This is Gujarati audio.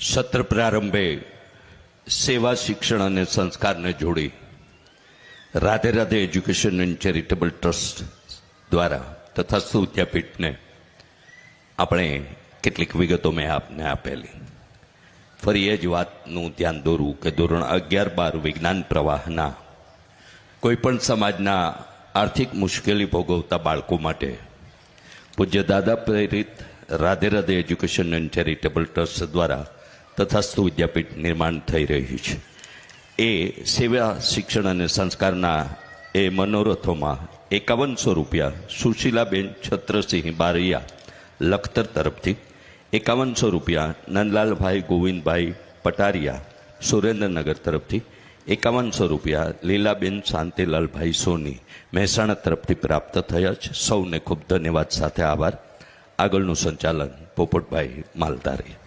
સત્ર પ્રારંભે સેવા, શિક્ષણ અને સંસ્કારને જોડી Radhe Radhe education and charitable trust દ્વારા તથા વિદ્યાપીઠને આપણે કેટલીક વિગતો મેં આપને આપેલી. ફરી એ જ વાતનું ધ્યાન દોરવું કે ધોરણ અગિયાર બાર વિજ્ઞાન પ્રવાહના કોઈપણ સમાજના આર્થિક મુશ્કેલી ભોગવતા બાળકો માટે પૂજ્ય દાદા પ્રેરિત Radhe Radhe education and charitable trust દ્વારા તથાસ્તુ વિદ્યાપીઠ નિર્માણ થઈ રહ્યું છે. એ સેવા, શિક્ષણ અને સંસ્કારના એ મનોરથોમાં એકાવનસો રૂપિયા સુશીલાબેન છત્રસિંહ બારૈયા લખતર તરફથી એકાવનસો રૂપિયા નંદલાલભાઈ ગોવિંદભાઈ પટારિયા સુરેન્દ્રનગર તરફથી એકાવનસો રૂપિયા લીલાબેન શાંતિલાલભાઈ સોની મહેસાણા તરફથી પ્રાપ્ત થયા છે. સૌને ખૂબ ધન્યવાદ સાથે આભાર. આગળનું સંચાલન પોપટભાઈ માલધારી.